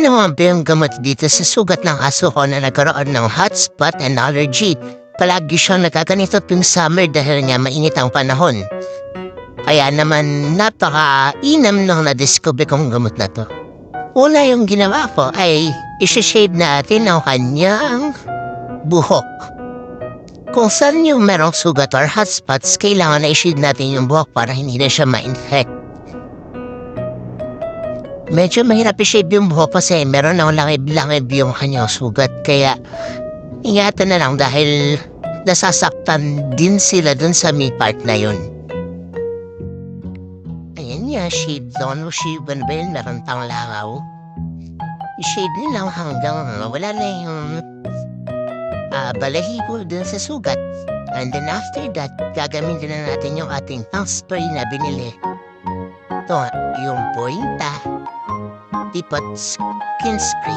Ano ang yung gamot dito sa sugat ng aso ko na nagkaroon ng hotspot and allergy? Palagi siyang nagkaganito tuwing summer dahil nga mainit ang panahon. Kaya naman napaka-inam nung na-discover kong gamot na to. Una yung ginawa ko ay isi-shave natin ang kanyang buhok. Kung saan yung merong sugat or hotspots, kailangan na i-shave natin yung buhok para hindi na siya ma-infect. Medyo mahirap i-shave yung buhok kasi meron ng langib-langib yung kanyang sugat. Kaya ingatan na lang dahil nasasaktan din sila dun sa may part na yun. Ayan niya, shade doon. Shade ba na ba yun? Meron tang langaw. I-shade lang hanggang wala na yung ah, balahibo dun sa sugat. And then after that, gagamitin na natin yung ating pang spray na binili. Ito, yung pointa. the Buds Kinspree.